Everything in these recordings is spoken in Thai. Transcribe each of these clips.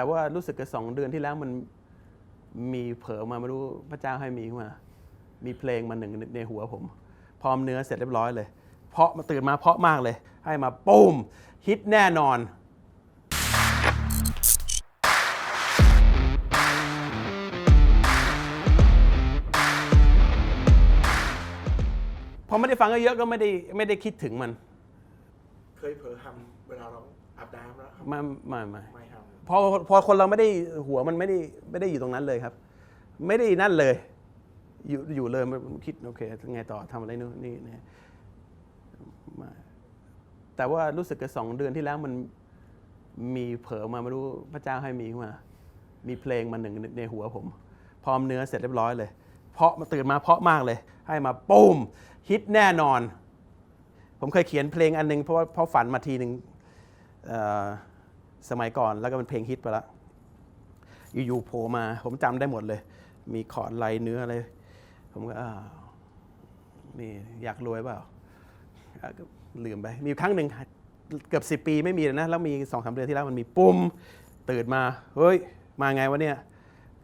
แต่ว่ารู้สึกกับสองเดือนที่แล้วมันมีเผลอมาไม่รู้พระเจ้าให้มีขึ้นมา มีเพลงมาหนึ่งในหัวผม พร้อมเนื้อเสร็จเรียบร้อยเลย เพาะมาตื่นมาเพาะมากเลย ให้มาปุ้มฮิตแน่นอนพอไม่ได้ฟังเยอะๆก็ไม่ได้ไม่ได้คิดถึงมัน เคยเผลอทำเวลาเรา อาบน้ำแล้วครับไม่ไม่ไม่ไม่ทพอพอคนเราไม่ได้หัวมันไม่ได้ไม่ได้อยู่ตรงนั้นเลยครับ ไม่ได้นั่นเลย อยู่อยู่เลยมันคิดโอเคไงต่อทำอะไรนู่นนี่นี่ไม่แต่ว่ารู้สึกกับสองเดือนที่แล้วมันมีเผลอมาไม่รู้พระเจ้าให้มีขึ้นมา มีเพลงมาหนึ่งในในหัวผม พร้อมเนื้อเสร็จเรียบร้อยเลย เพราะมาตื่นมาเพราะมากเลย ให้มาปุ้มฮิตแน่นอน ผมเคยเขียนเพลงอันหนึงเพราะว่าเพราะฝันมาทีหนึ่งเอ่อ สมัยก่อนแล้วก็เป็นเพลงฮิตไปแล้วอยู่ๆโผล่มา ผมจำได้หมดเลย มีคอร์ดไลน์เนื้ออะไร ผมก็อ้าวนี่อยากรวยเปล่าอะก็ลืมไป มีอยู่ครั้งหนึ่งเกือบสิปีไม่มีเลยนะ แล้วมีสองสามเดือนที่แล้วมันมีปุ้มตื่นมา เฮ้ย มาไงวะเนี่ย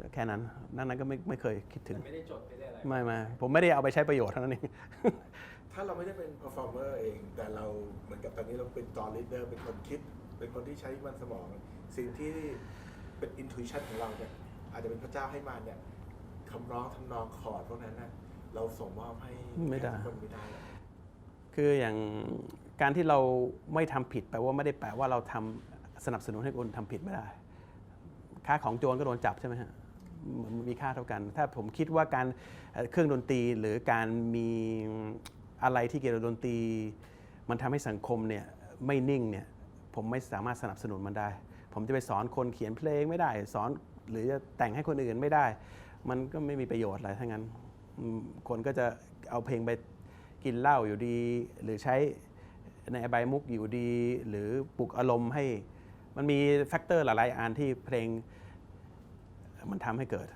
ก็แค่นั้น นั่นนั้นก็ไม่ไม่เคยคิดถึง ไม่ได้จดไม่ได้อะไรไม่ไม่ผมไม่ได้เอาไปใช้ประโยชน์เท่านั้นเองำ ถ้าเราไม่ได้เป็น performer เอง แต่เราเหมือนกับตอนนี้เราเป็นตอน leader เป็นคนคิด เป็นคนที่ใช้มันสมอง สิ่งที่เป็น intuition ของเราเนี่ย อาจจะเป็นพระเจ้าให้มาเนี่ยคำร้องทำนองคอร์ดพวกนั้นนะเราส่งมอบให้ไม่ได้ให้คนไม่ได้หรอกคืออย่างการที่เราไม่ทำผิดแปลว่าไม่ได้แปลว่าเราทำสนับสนุนให้คนทำผิดไม่ได้ ค่าของโจรก็โดนจับใช่ไหมฮะมันมีค่าเท่ากัน ถ้าผมคิดว่าการเอ่อเครื่องดนตรีหรือการมี อะไรที่เกี่ยวกับดนตรี มันทำให้สังคมเนี่ยไม่นิ่งเนี่ยผมไม่สามารถสนับสนุนมันได้ ผมจะไปสอนคนเขียนเพลงไม่ได้ สอนหรือจะแต่งให้คนอื่นไม่ได้ มันก็ไม่มีประโยชน์อะไรทั้งนั้น คนก็จะเอาเพลงไปกินเหล้าอยู่ดี หรือใช้ในอบมุกอยู่ดี หรือปลุกอารมณ์ให้มันมีแฟกเตอร์หลายๆอันที่เพลงมันทำให้เกิด